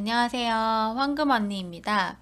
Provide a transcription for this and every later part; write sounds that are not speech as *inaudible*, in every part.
안녕하세요. 황금 언니입니다.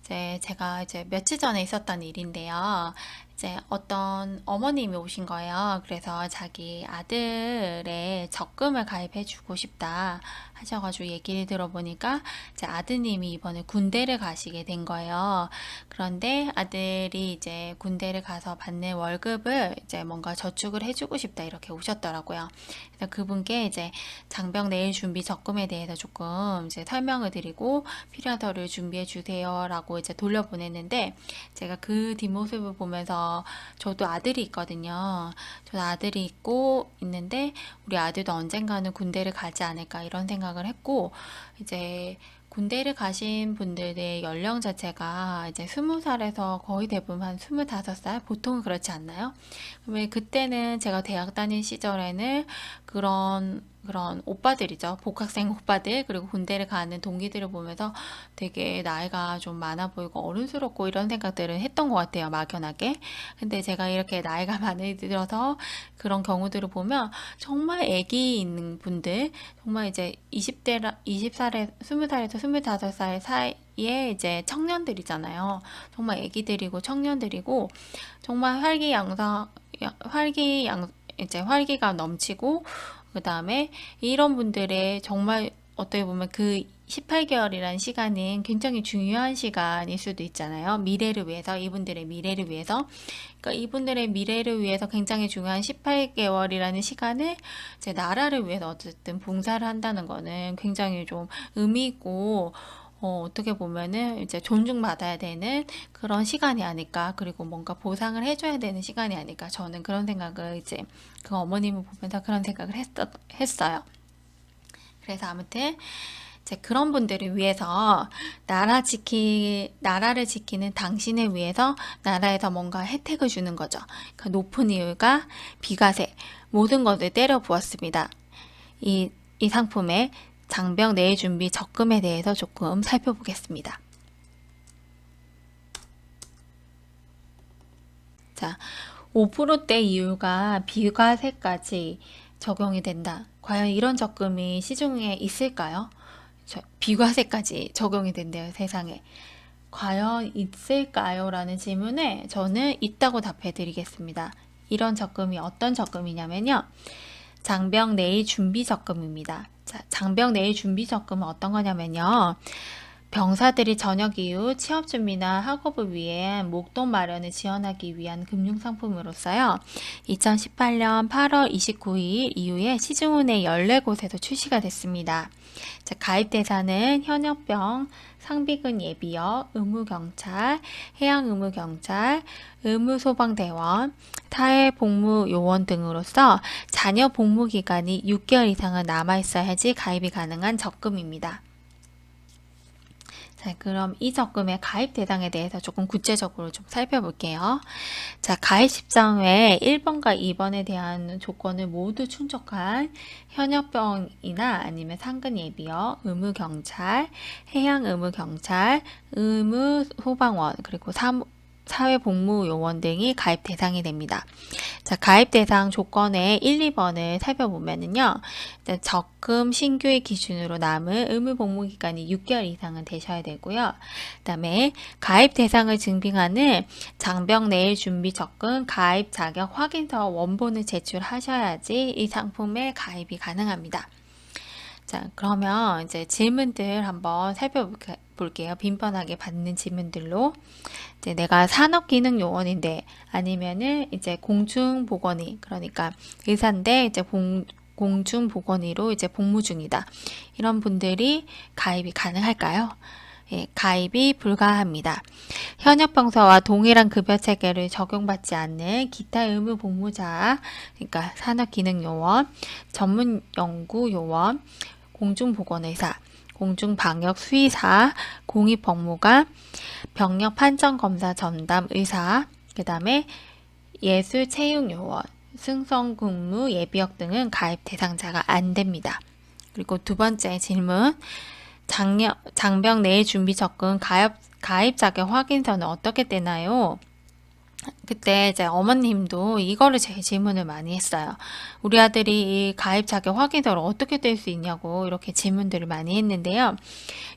이제 제가 이제 며칠 전에 있었던 일인데요. 이제 어떤 어머님이 오신 거예요. 그래서 자기 아들의 적금을 가입해 주고 싶다 하셔가지고 얘기를 들어보니까 이제 아드님이 이번에 군대를 가시게 된 거예요. 그런데 아들이 이제 군대를 가서 받는 월급을 이제 뭔가 저축을 해주고 싶다 이렇게 오셨더라고요. 그래서 그분께 이제 장병 내일 준비 적금에 대해서 조금 이제 설명을 드리고 필요하더를 준비해 주세요라고 이제 돌려보냈는데 제가 그 뒷모습을 보면서 저도 아들이 있거든요. 저도 아들이 있고 있는데 우리 아들도 언젠가는 군대를 가지 않을까 이런 생각 을 했고 이제 군대를 가신 분들의 연령 자체가 이제 스무 살에서 거의 대부분 한 스물다섯 살 보통은 그렇지 않나요? 그러면 그때는 제가 대학 다닐 시절에는 그런 그런 오빠들이죠. 복학생 오빠들 그리고 군대를 가는 동기들을 보면서 되게 나이가 좀 많아 보이고 어른스럽고 이런 생각들을 했던 것 같아요. 막연하게. 근데 제가 이렇게 나이가 *laughs* 많이 들어서 그런 경우들을 보면 정말 애기 있는 분들 정말 이제 20대 20살에 20살에서 25살 사이에 이제 청년들이잖아요. 정말 애기들이고 청년들이고 정말 활기양상 활기양 이제 활기가 넘치고 그 다음에 이런 분들의 정말 어떻게 보면 그 18개월이라는 시간은 굉장히 중요한 시간일 수도 있잖아요. 미래를 위해서, 이분들의 미래를 위해서. 그러니까 이분들의 미래를 위해서 굉장히 중요한 18개월이라는 시간을 제 나라를 위해서 어쨌든 봉사를 한다는 거는 굉장히 좀 의미 있고 어, 어떻게 보면은 이제 존중받아야 되는 그런 시간이 아닐까. 그리고 뭔가 보상을 해줘야 되는 시간이 아닐까. 저는 그런 생각을 이제 그 어머님을 보면서 그런 생각을 했, 했어요. 그래서 아무튼 이제 그런 분들을 위해서 나라 지키 나라를 지키는 당신을 위해서 나라에서 뭔가 혜택을 주는 거죠. 그 높은 이유가 비과세 모든 것을 때려 부었습니다. 이, 이 상품에 장병 내일 준비 적금에 대해서 조금 살펴보겠습니다. 자, 5%대 이유가 비과세까지 적용이 된다. 과연 이런 적금이 시중에 있을까요? 저, 비과세까지 적용이 된대요, 세상에. 과연 있을까요? 라는 질문에 저는 있다고 답해 드리겠습니다. 이런 적금이 어떤 적금이냐면요. 장병 내일 준비 적금입니다. 자, 장병 내일 준비 적금은 어떤 거냐면요. 병사들이 저녁 이후 취업 준비나 학업을 위해 목돈 마련을 지원하기 위한 금융 상품으로서요. 2018년 8월 29일 이후에 시중은행 14곳에서 출시가 됐습니다. 자, 가입 대상은 현역병, 상비군 예비역, 의무경찰, 해양의무경찰, 의무소방대원, 사회복무요원 등으로서 자녀 복무기간이 6개월 이상은 남아있어야지 가입이 가능한 적금입니다. 자, 그럼 이 적금의 가입 대상에 대해서 조금 구체적으로 좀 살펴볼게요. 자, 가입 시점에 1번과 2번에 대한 조건을 모두 충족한 현역병이나 아니면 상근 예비역, 의무 경찰, 해양 의무 경찰, 의무 소방원, 그리고 사무, 사회복무요원 등이 가입 대상이 됩니다. 자, 가입 대상 조건의 1, 2번을 살펴보면은요. 적금 신규의 기준으로 남은 의무 복무 기간이 6개월 이상은 되셔야 되고요. 그다음에 가입 대상을 증빙하는 장병 내일 준비 적금 가입 자격 확인서 원본을 제출하셔야지 이 상품에 가입이 가능합니다. 자, 그러면 이제 질문들 한번 살펴볼게요. 빈번하게 받는 질문들로. 이제 내가 산업기능요원인데 아니면은 이제 공중보건의 그러니까 의사인데 이제 공, 공중보건의로 이제 복무 중이다. 이런 분들이 가입이 가능할까요? 예, 가입이 불가합니다. 현역 병사와 동일한 급여 체계를 적용받지 않는 기타 의무 복무자, 그러니까 산업기능요원, 전문연구요원, 공중보건의사, 공중방역 수의사, 공익법무관, 병력 판정 검사 전담 의사, 그 다음에 예술체육요원, 승성근무 예비역 등은 가입 대상자가 안 됩니다. 그리고 두 번째 질문, 장병 내일 준비 적금 가입, 가입 자격 확인서는 어떻게 되나요? 그때 이제 어머님도 이거를 제 질문을 많이 했어요. 우리 아들이 이 가입 자격 확인서를 어떻게 뗄 수 있냐고 이렇게 질문들을 많이 했는데요.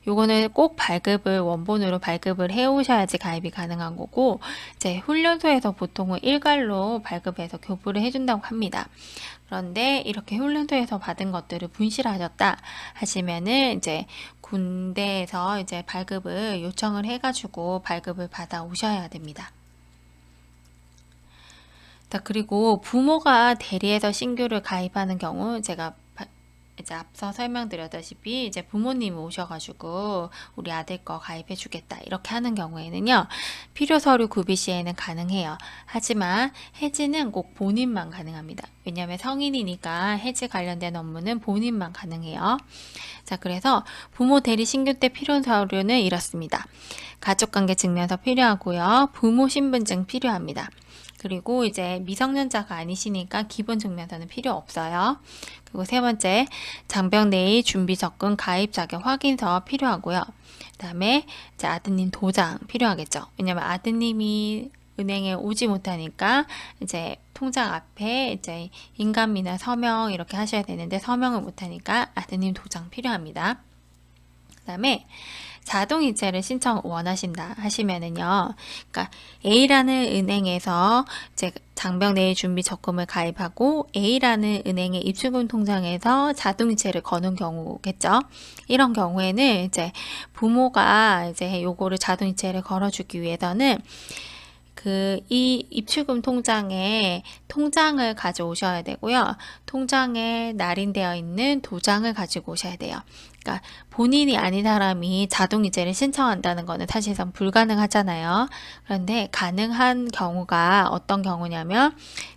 요거는 꼭 발급을 원본으로 발급을 해 오셔야지 가입이 가능한 거고 이제 훈련소에서 보통은 일괄로 발급해서 교부를 해 준다고 합니다. 그런데 이렇게 훈련소에서 받은 것들을 분실하셨다 하시면은 이제 군대에서 이제 발급을 요청을 해가지고 발급을 받아 오셔야 됩니다. 자, 그리고 부모가 대리해서 신규를 가입하는 경우 제가 바- 이제 앞서 설명드렸다시피 이제 부모님이 오셔가지고 우리 아들 거 가입해 주겠다 이렇게 하는 경우에는요 필요 서류 구비 시에는 가능해요. 하지만 해지는 꼭 본인만 가능합니다. 왜냐하면 성인이니까 해지 관련된 업무는 본인만 가능해요. 자 그래서 부모 대리 신규 때 필요 서류는 이렇습니다. 가족관계 증명서 필요하고요. 부모 신분증 필요합니다 그리고 이제 미성년자가 아니시니까 기본 증명서는 필요 없어요. 그리고 세 번째, 장병 내의 준비 접근 가입 자격 확인서 필요하고요. 그다음에 아드님 도장 필요하겠죠. 왜냐면 아드님이 은행에 오지 못하니까 이제 통장 앞에 이제 인감이나 서명 이렇게 하셔야 되는데 서명을 못하니까 아드님 도장 필요합니다. 그 다음에 자동 이체를 신청 원하신다 하시면은요. 그러니까 A라는 은행에서 이제 장병 내의 준비 적금을 가입하고 A라는 은행의 입출금 통장에서 자동 이체를 거는 경우겠죠. 이런 경우에는 이제 부모가 이제 요거를 자동 이체를 걸어주기 위해서는 그이 입출금 통장에 통장을 가져오셔야 되고요. 통장에 날인되어 있는 도장을 가지고 오셔야 돼요. 그러니까 본인이 아닌 사람이 자동이체를 신청한다는 거는 사실상 불가능하잖아요. 그런데 가능한 경우가 어떤 경우냐면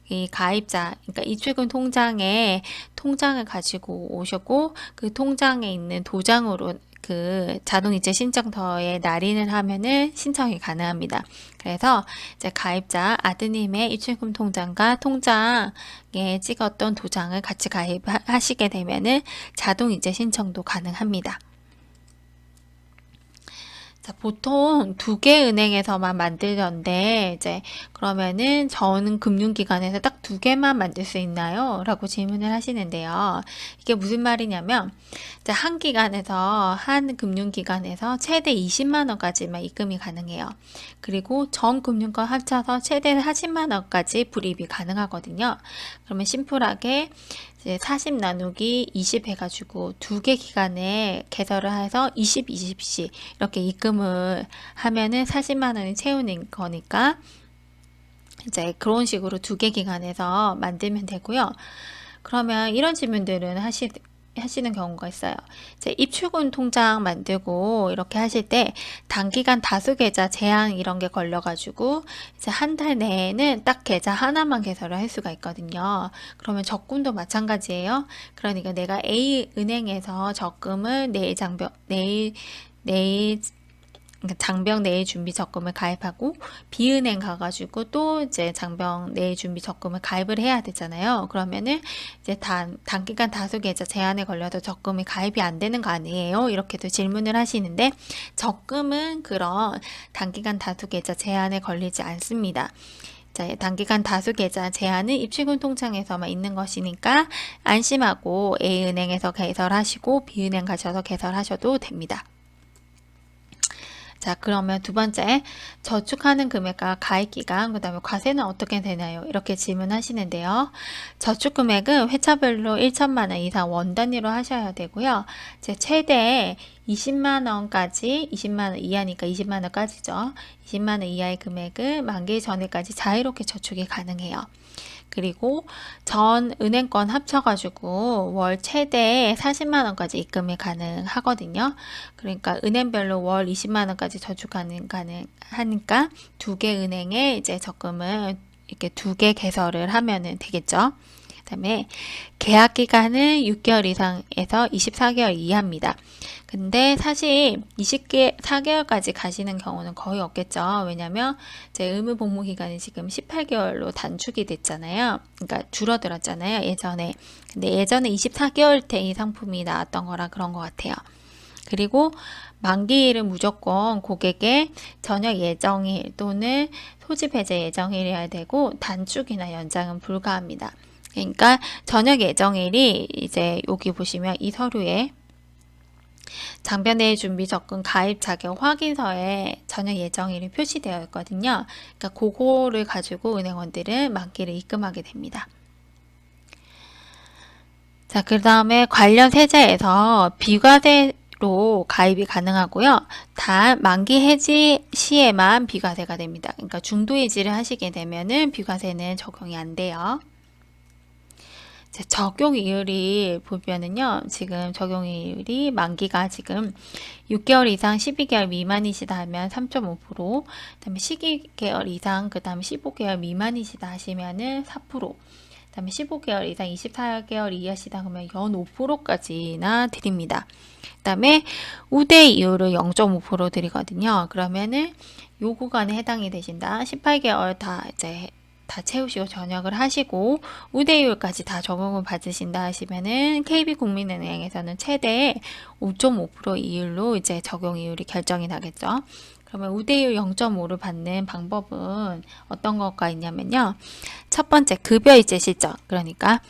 이 가입자, 그러니까 입출금 통장에 통장을 가지고 오셨고 그 통장에 있는 도장으로 그 자동이체 신청서에 날인을 하면은 신청이 가능합니다. 그래서 이제 가입자 아드님의 입출금 통장과 통장에 찍었던 도장을 같이 가입하시게 되면은 자동이체 신청도 가능합니다. 자, 보통 두 개 은행에서만 만들던데, 이제, 그러면은 저는 금융기관에서 딱 두 개만 만들 수 있나요? 라고 질문을 하시는데요. 이게 무슨 말이냐면, 이제 한 기관에서, 한 금융기관에서 최대 20만원까지만 입금이 가능해요. 그리고 전 금융권 합쳐서 최대 40만원까지 불입이 가능하거든요. 그러면 심플하게 이제 40 나누기 20 해가지고 두 개 기간에 개설을 해서 20, 20씩 이렇게 입금을 하면은 40만 원이 채우는 거니까 이제 그런 식으로 두 개 기간에서 만들면 되고요. 그러면 이런 질문들은 하시, 하시는 경우가 있어요. 이제 입출금 통장 만들고 이렇게 하실 때 단기간 다수 계좌 제한 이런 게 걸려가지고 이제 한 달 내에는 딱 계좌 하나만 개설을 할 수가 있거든요. 그러면 적금도 마찬가지예요. 그러니까 내가 A 은행에서 적금을 내일 장병 내일 내일 장병 내일 준비 적금을 가입하고 B은행 가가지고 또 이제 장병 내일 준비 적금을 가입을 해야 되잖아요. 그러면은 이제 단, 단기간 다수 계좌 제한에 걸려서 적금이 가입이 안 되는 거 아니에요? 이렇게도 질문을 하시는데 적금은 그런 단기간 다수 계좌 제한에 걸리지 않습니다. 자, 단기간 다수 계좌 제한은 입출금 통장에서만 있는 것이니까 안심하고 A은행에서 개설하시고 B은행 가셔서 개설하셔도 됩니다. 자, 그러면 두 번째, 저축하는 금액과 가입 기간, 그 다음에 과세는 어떻게 되나요? 이렇게 질문하시는데요. 저축 금액은 회차별로 1천만 원 이상 원 단위로 하셔야 되고요. 제 최대 20만 원까지, 20만 원 이하니까 20만 원까지죠. 20만 원 이하의 금액은 만기 전에까지 자유롭게 저축이 가능해요. 그리고 전 은행권 합쳐가지고 월 최대 40만 원까지 입금이 가능하거든요. 그러니까 은행별로 월 20만 원까지 저축 가능 가능하니까 두 개 은행에 이제 적금을 이렇게 두 개 개설을 하면은 되겠죠. 그 다음에 계약 기간은 6개월 이상에서 24개월 이하입니다. 근데 사실 20개 4개월까지 가시는 경우는 거의 없겠죠. 왜냐면 제 의무 복무 기간이 지금 18개월로 단축이 됐잖아요. 그러니까 줄어들었잖아요. 예전에. 근데 예전에 24개월 대이 상품이 나왔던 거라 그런 것 같아요. 그리고 만기일은 무조건 고객의 저녁 예정일 또는 소집 해제 예정일이어야 되고 단축이나 연장은 불가합니다. 그러니까 저녁 예정일이 이제 여기 보시면 이 서류에 장변대회 준비 접근 가입 자격 확인서에 저녁 예정일이 표시되어 있거든요. 그러니까 그거를 가지고 은행원들은 만기를 입금하게 됩니다. 자, 그 다음에 관련 세제에서 비과세로 가입이 가능하고요. 단 만기 해지 시에만 비과세가 됩니다. 그러니까 중도 해지를 하시게 되면은 비과세는 적용이 안 돼요. 자, 적용 이율이 보면은요, 지금 적용 이율이 만기가 지금 6개월 이상 12개월 미만이시다 하면 3.5%, 그다음에 12개월 이상, 그다음에 15개월 미만이시다 하시면은 4%, 그다음에 15개월 이상 24개월 이하시다 그러면 연 5%까지나 드립니다. 그다음에 우대 이율을 0.5% 드리거든요. 그러면은 요 구간에 해당이 되신다. 18개월 다 이제 다 채우시고 전역을 하시고 우대율까지 다 적용을 받으신다 하시면은 KB국민은행에서는 최대 5.5% 이율로 이제 적용 이율이 결정이 나겠죠. 그러면 우대율 0.5를 받는 방법은 어떤 것가 있냐면요. 첫 번째 급여 이제 실적 그러니까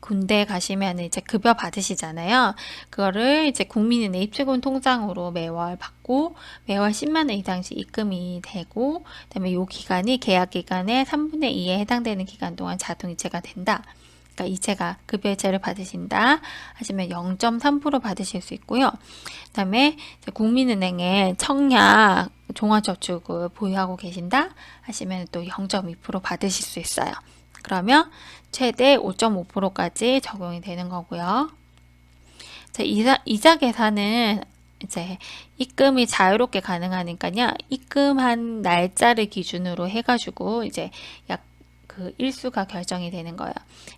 군대 가시면 이제 급여 받으시잖아요. 그거를 이제 국민은행 입출금 통장으로 매월 받고 매월 10만 원 이상씩 입금이 되고 그다음에 요 기간이 계약 기간의 3분의 2에 해당되는 기간 동안 자동 이체가 된다. 그러니까 이체가 급여 이체를 받으신다 하시면 0.3% 받으실 수 있고요. 그다음에 이제 국민은행에 청약 종합저축을 보유하고 계신다 하시면 또 0.2% 받으실 수 있어요. 그러면 최대 5.5%까지 적용이 되는 거고요. 자, 이자, 이자 계산은 이제 입금이 자유롭게 가능하니까요. 입금한 날짜를 기준으로 해가지고 이제 약 그 일수가 결정이 되는 거예요.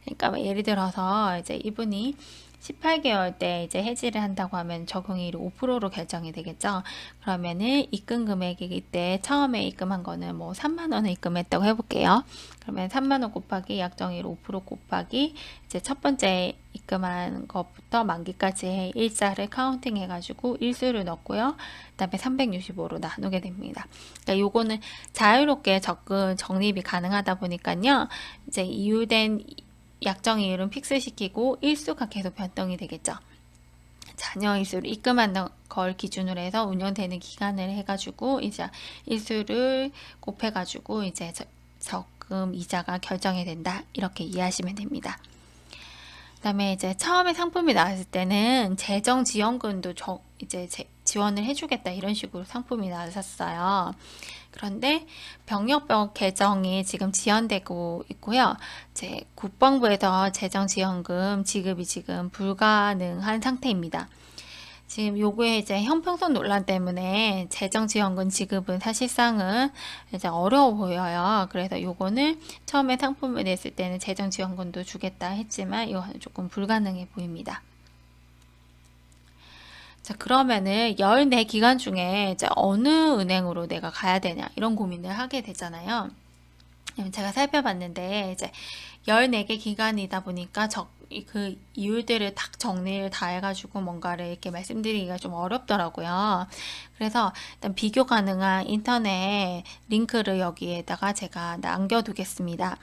그러니까 뭐 예를 들어서 이제 이분이 18개월 때 이제 해지를 한다고 하면 적용일이 5%로 결정이 되겠죠. 그러면은 입금 금액이 이때 처음에 입금한 거는 뭐 3만 원을 입금했다고 해볼게요. 그러면 3만 원 곱하기 약정일 5% 곱하기 이제 첫 번째 입금한 것부터 만기까지의 일자를 카운팅 해가지고 일수를 넣고요. 그다음에 365로 나누게 됩니다. 그러니까 요거는 자유롭게 접근 적립이 가능하다 보니까요. 이제 이유된 약정 이율은 픽스시키고 일수가 계속 변동이 되겠죠. 자녀 일수를 입금하는 걸 기준으로 해서 운영되는 기간을 해가지고 이제 일수를 곱해가지고 이제 적금 이자가 결정이 된다 이렇게 이해하시면 됩니다. 그다음에 이제 처음에 상품이 나왔을 때는 재정 지원금도 저 이제 제, 지원을 해주겠다 이런 식으로 상품이 나왔었어요. 그런데 병역법 개정이 지금 지연되고 있고요. 제 국방부에서 재정 지원금 지급이 지금 불가능한 상태입니다. 지금 요구에 이제 형평성 논란 때문에 재정 지원금 지급은 사실상은 이제 어려워 보여요. 그래서 요거는 처음에 상품을 냈을 때는 재정 지원금도 주겠다 했지만 이거는 조금 불가능해 보입니다. 자, 그러면은 14기간 중에 이제 어느 은행으로 내가 가야 되냐, 이런 고민을 하게 되잖아요. 제가 살펴봤는데, 이제 14개 기간이다 보니까 적, 그 이율들을 딱 정리를 다 해가지고 뭔가를 이렇게 말씀드리기가 좀 어렵더라고요. 그래서 일단 비교 가능한 인터넷 링크를 여기에다가 제가 남겨두겠습니다.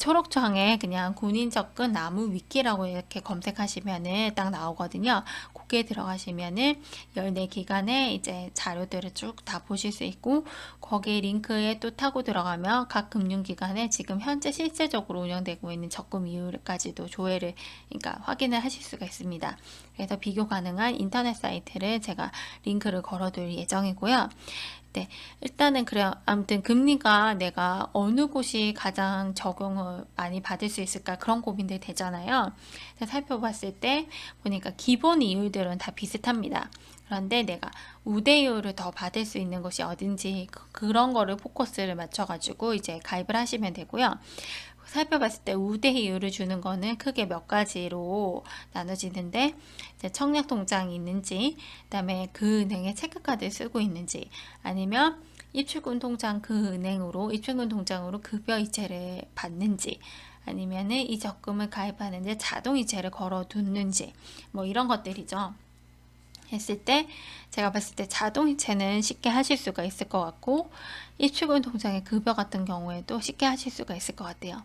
초록창에 그냥 군인 접근 나무 위키라고 이렇게 검색하시면은 딱 나오거든요. 거기에 들어가시면은 14기간의 이제 자료들을 쭉 다 보실 수 있고 거기 링크에 또 타고 들어가면 각 금융기관에 지금 현재 실제적으로 운영되고 있는 적금 이율까지도 조회를 그러니까 확인을 하실 수가 있습니다. 그래서 비교 가능한 인터넷 사이트를 제가 링크를 걸어둘 예정이고요. 네, 일단은 그래요. 아무튼 금리가 내가 어느 곳이 가장 적용을 많이 받을 수 있을까 그런 고민들 되잖아요. 살펴봤을 때 보니까 기본 이율들은 다 비슷합니다. 그런데 내가 우대율을 더 받을 수 있는 곳이 어딘지 그, 그런 거를 포커스를 맞춰가지고 이제 가입을 하시면 되고요. 살펴봤을 때 우대이율을 주는 거는 크게 몇 가지로 나눠지는데 청약 통장이 있는지 그다음에 그 은행에 체크카드를 쓰고 있는지 아니면 입출금 통장 그 은행으로 입출금 통장으로 급여 이체를 받는지 아니면은 이 적금을 가입하는데 자동 이체를 걸어 뒀는지 뭐 이런 것들이죠. 했을 때 제가 봤을 때 자동이체는 쉽게 하실 수가 있을 것 같고 입출금 통장의 급여 같은 경우에도 쉽게 하실 수가 있을 것 같아요.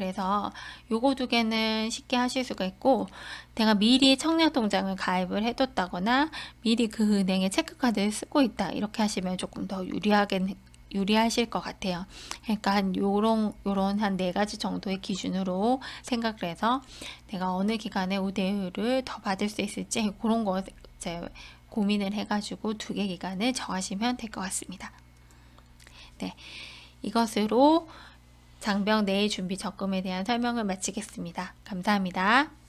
그래서 요거 두 개는 쉽게 하실 수가 있고 내가 미리 청약 통장을 가입을 해뒀다거나 미리 그 은행에 체크카드를 쓰고 있다 이렇게 하시면 조금 더 유리하게 유리하실 것 같아요. 그러니까 한 요런 요런 한 네 가지 정도의 기준으로 생각을 해서 내가 어느 기간에 우대율을 더 받을 수 있을지 그런 거 이제 고민을 해가지고 두 개 기간을 정하시면 될 것 같습니다. 네, 이것으로 장병 내일 준비 적금에 대한 설명을 마치겠습니다. 감사합니다.